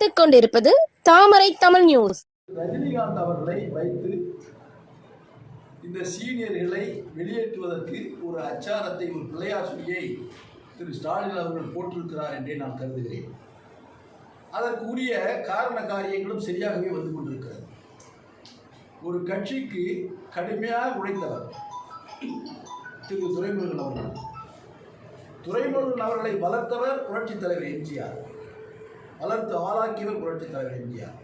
பார்த்துக் கொண்டிருப்பது தாமரை தமிழ் நியூஸ் ரஜினிகாந்த் அவர்களை வைத்து இந்த சீனியர்களை வெளியேற்றுவதற்கு ஒரு அச்சாரத்தை ஒரு பிள்ளையாசுரியை திரு ஸ்டாலின் அவர்கள் போட்டிருக்கிறார் என்றே நான் கருதுகிறேன். அதற்குரிய காரண காரியங்களும் சரியாகவே வந்து கொண்டிருக்கிறது. ஒரு கட்சிக்கு கடுமையாக உழைத்தவர் திரு துரைமுருகன் அவர்கள். துரைமுருகன் அவர்களை வளர்த்தவர் புரட்சித் தலைவர் எம்ஜிஆர். வளர்த்து ஆளாக்கியவர் புரட்சித் தலைவர் எம்ஜிஆர்.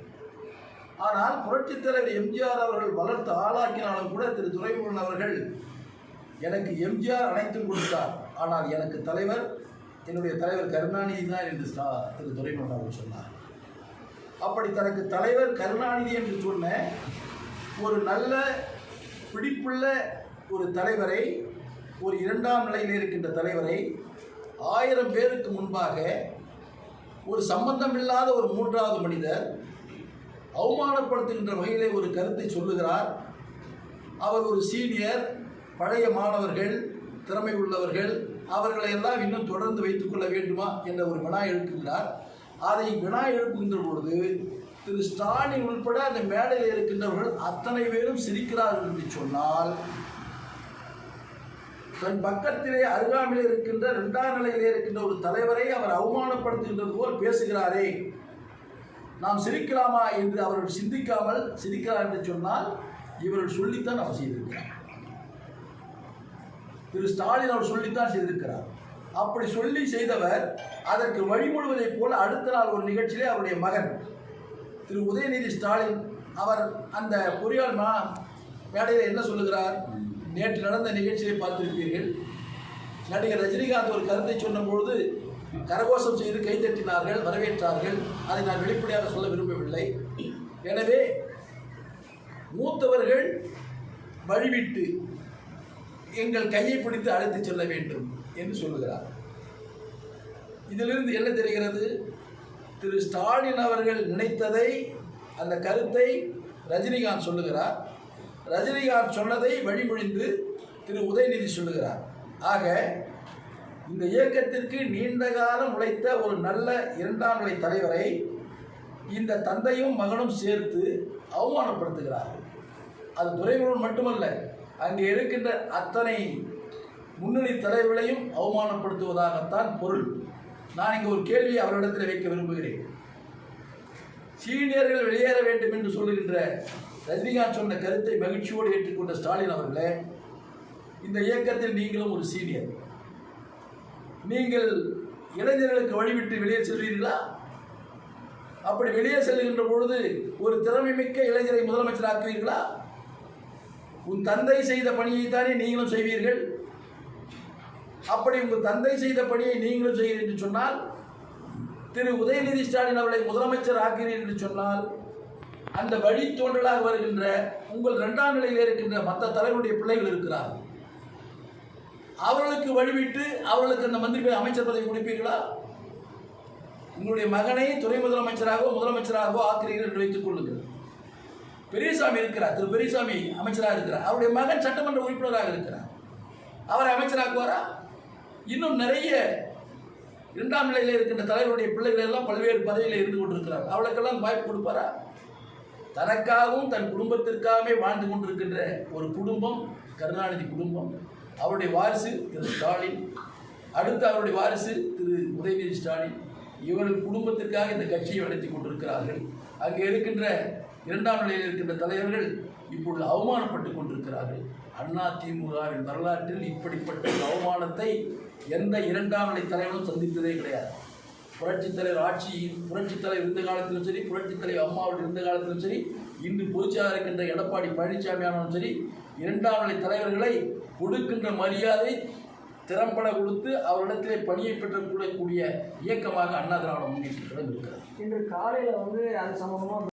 ஆனால் புரட்சித் தலைவர் எம்ஜிஆர் அவர்கள் வளர்த்து ஆளாக்கினாலும் கூட திரு துரைமுருகன் அவர்கள் எனக்கு எம்ஜிஆர் அனைத்தும் கொடுத்தார். ஆனால் எனக்கு தலைவர் என்னுடைய தலைவர் கருணாநிதி தான் என்று ஸ்டா திரு துரைமுருகன் அவர்கள் சொன்னார். அப்படி தனக்கு தலைவர் கருணாநிதி என்று சொன்ன ஒரு நல்ல பிடிப்புள்ள ஒரு தலைவரை ஒரு இரண்டாம் நிலையில் இருக்கின்ற தலைவரை ஆயிரம் பேருக்கு முன்பாக ஒரு சம்பந்தமில்லாத ஒரு மூன்றாவது மனிதர் அவமானப்படுத்துகின்ற வகையிலே ஒரு கருத்தை சொல்லுகிறார். அவர் ஒரு சீனியர் பழைய மாணவர்கள் திறமை உள்ளவர்கள் அவர்களை எல்லாம் இன்னும் தொடர்ந்து வைத்துக்கொள்ள வேண்டுமா என்ற ஒரு வினா எழுப்புகிறார். அதை வினா எழுப்புகின்ற பொழுது திரு ஸ்டாலின் உள்பட அந்த மேடையில் இருக்கின்றவர்கள் அத்தனை பேரும் சிரிக்கிறார்கள் என்று சொன்னால் தன் பக்கத்திலே அருகாமையில் இருக்கின்ற இரண்டாம் நிலையிலே இருக்கின்ற ஒரு தலைவரை அவர் அவமானப்படுத்துகின்றது போல் பேசுகிறாரே. நாம் சிரிக்கலாமா என்று அவர்கள் சிந்திக்காமல் சிரிக்கிறார் என்று சொன்னால் இவர்கள் சொல்லித்தான் அவர் செய்திருக்கிறார். திரு ஸ்டாலின் அவர் சொல்லித்தான் செய்திருக்கிறார். அப்படி சொல்லி செய்தவர் அதற்கு வழிமொழிவதைப் போல அடுத்த நாள் ஒரு நிகழ்ச்சியிலே அவருடைய மகன் திரு உதயநிதி ஸ்டாலின் அவர் அந்த பொறியாளர் மேடையில் என்ன சொல்லுகிறார்? நேற்று நடந்த நிகழ்ச்சியை பார்த்திருப்பீர்கள். நடிகர் ரஜினிகாந்த் ஒரு கருத்தை சொன்னபொழுது கரகோஷம் செய்து கைதட்டினார்கள் வரவேற்றார்கள். அதை நான் வெளிப்படையாக சொல்ல விரும்பவில்லை. எனவே மூத்தவர்கள் வழிவிட்டு எங்கள் கையை பிடித்து அழைத்துச் செல்ல வேண்டும் என்று சொல்லுகிறார். இதிலிருந்து என்ன தெரிகிறது? திரு ஸ்டாலின் அவர்கள் நினைத்ததை அந்த கருத்தை ரஜினிகாந்த் சொல்லுகிறார். ரஜினிகாந்த் சொன்னதை வழிமொழிந்து திரு உதயநிதி சொல்லுகிறார். ஆக இந்த இயக்கத்திற்கு நீண்ட காலம் உழைத்த ஒரு நல்ல இரண்டாம் நிலை தலைவரை இந்த தந்தையும் மகனும் சேர்த்து அவமானப்படுத்துகிறார்கள். அது துறைமுருகன் மட்டுமல்ல அங்கே இருக்கின்ற அத்தனை முன்னணி தலைவர்களையும் அவமானப்படுத்துவதாகத்தான் பொருள். நான் இங்கே ஒரு கேள்வியை அவரிடத்தில் வைக்க விரும்புகிறேன். சீனியர்கள் வெளியேற வேண்டும் என்று சொல்லுகின்ற ரஜினிகாந்த் சொன்ன கருத்தை மகிழ்ச்சியோடு ஏற்றுக்கொண்ட ஸ்டாலின் அவர்களே இந்த இயக்கத்தில் நீங்களும் ஒரு சீனியர் நீங்கள் இளைஞர்களுக்கு வழிவிட்டு வெளியே செல்வீர்களா? அப்படி வெளியே செல்கின்ற பொழுது ஒரு திறமை மிக்க இளைஞரை முதலமைச்சர் ஆக்குவீர்களா? உன் தந்தை செய்த பணியைத்தானே நீங்களும் செய்வீர்கள்? அப்படி உங்கள் தந்தை செய்த பணியை நீங்களும் செய்கிறீர்கள் என்று சொன்னால் திரு உதயநிதி ஸ்டாலின் அவர்களை முதலமைச்சர் ஆக்கிறீர்கள் என்று சொன்னால் அந்த வழித்தோன்றலாக வருகின்ற உங்கள் இரண்டாம் நிலையில் இருக்கின்ற மற்ற தலைவருடைய பிள்ளைகள் இருக்கிறார்கள். அவர்களுக்கு வழிவிட்டு அவர்களுக்கு அந்த மந்திரி அமைச்சர் பதவி கொடுப்பீர்களா? உங்களுடைய மகனை துணை முதலமைச்சராகவோ முதலமைச்சராகவோ ஆக்கிறீர்கள் என்று வைத்துக் கொள்ளுங்கள். பெரியசாமி இருக்கிறார் திரு பெரியசாமி அமைச்சராக இருக்கிறார். அவருடைய மகன் சட்டமன்ற உறுப்பினராக இருக்கிறார். அவரை அமைச்சராக்குவாரா? இன்னும் நிறைய இரண்டாம் நிலையில் இருக்கின்ற தலைவருடைய பிள்ளைகள் எல்லாம் பல்வேறு பதவியில் இருந்து கொண்டிருக்கிறார் அவளுக்கெல்லாம் வாய்ப்பு கொடுப்பாரா? தனக்காகவும் தன் குடும்பத்திற்காகவே வாழ்ந்து கொண்டிருக்கின்ற ஒரு குடும்பம் கருணாநிதி குடும்பம். அவருடைய வாரிசு திரு ஸ்டாலின். அடுத்து அவருடைய வாரிசு திரு உதயநிதி ஸ்டாலின். இவர்கள் குடும்பத்திற்காக இந்த கட்சியை நடத்தி கொண்டிருக்கிறார்கள். அங்கே இருக்கின்ற இரண்டாம் நிலையில் இருக்கின்ற தலைவர்கள் இப்பொழுது அவமானப்பட்டு கொண்டிருக்கிறார்கள். அண்ணா திமுகவின் வரலாற்றில் இப்படிப்பட்ட அவமானத்தை எந்த இரண்டாம் நிலை தலைவரும் சந்தித்ததே கிடையாது. புரட்சித் தலைவர் ஆட்சி புரட்சித் தலைவர் இருந்த காலத்திலும் சரி புரட்சித் தலைவர் அம்மாவோட இருந்த காலத்திலும் சரி இன்று பொதுச்சாக இருக்கின்ற எடப்பாடி பழனிசாமி ஆனாலும் சரி இரண்டாம் நிலை தலைவர்களை கொடுக்கின்ற மரியாதை திறம்பட கொடுத்து அவரிடத்திலே பணியை பெற்றக்கூடிய இயக்கமாக அண்ணா திராவிட முன்னேற்ற இருக்கிறது. இன்று காலையில் வந்து அது சம்பந்தமாக